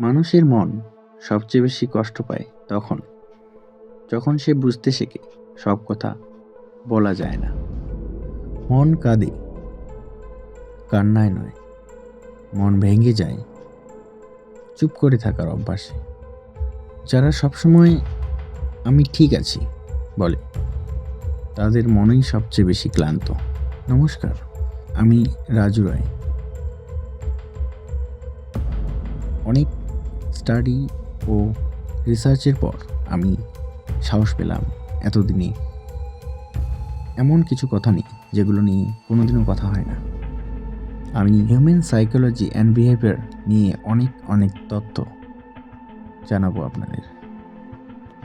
মানুষের মন সবচেয়ে বেশি কষ্ট পায় তখন। যখন সে বুঝতে শেখে, সব কথা বলা যায় না। মন কাঁদে, কান্নায় নয়, মন ভেঙে যায়। চুপ করে থাকার অভ্যাসে। যারা সবসময় আমি ঠিক আছি বলে, তাদের মনেই সবচেয়ে বেশি ক্লান্ত। নমস্কার, আমি রাজু রায়। অনেক স্টাডি ও রিসার্চের পর আমি সাহস পেলাম এতদিনে। এমন কিছু কথা নেই, যেগুলো নিয়ে কোনোদিনও কথা হয় না। আমি হিউম্যান সাইকোলজি অ্যান্ড বিহেভিয়ার নিয়ে অনেক অনেক তথ্য জানাব আপনাদের।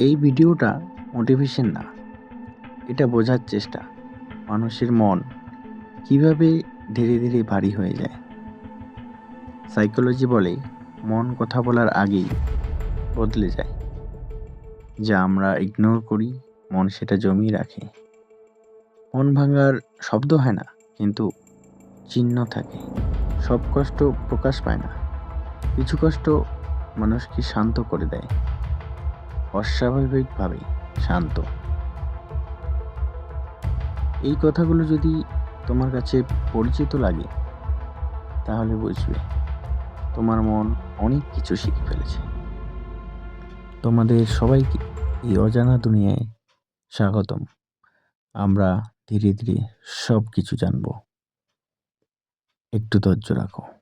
এই ভিডিওটা মোটিভেশন না, এটা বোঝার চেষ্টা। মানুষের মন কীভাবে ধীরে ধীরে ভারী হয়ে যায়। সাইকোলজি বলে মন কথা বলার আগেই বদলে যায়। যা আমরা ইগনোর করি, মন সেটা জমিয়ে রাখে। মন ভাঙার শব্দ হয় না, কিন্তু চিহ্ন থাকে। সব কষ্ট প্রকাশ পায় না। কিছু কষ্ট মানুষকে শান্ত করে দেয়। অস্বাভাবিকভাবে শান্ত। এই কথাগুলো যদি তোমার কাছে পরিচিত লাগে, তাহলে বুঝবে। তোমার মন অনেক কিছু শিখে ফেলেছে। তোমাদের সবাইকে এই অজানা দুনিয়ায় স্বাগতম। আমরা ধীরে ধীরে সব কিছু জানব। একটু ধৈর্য রাখো।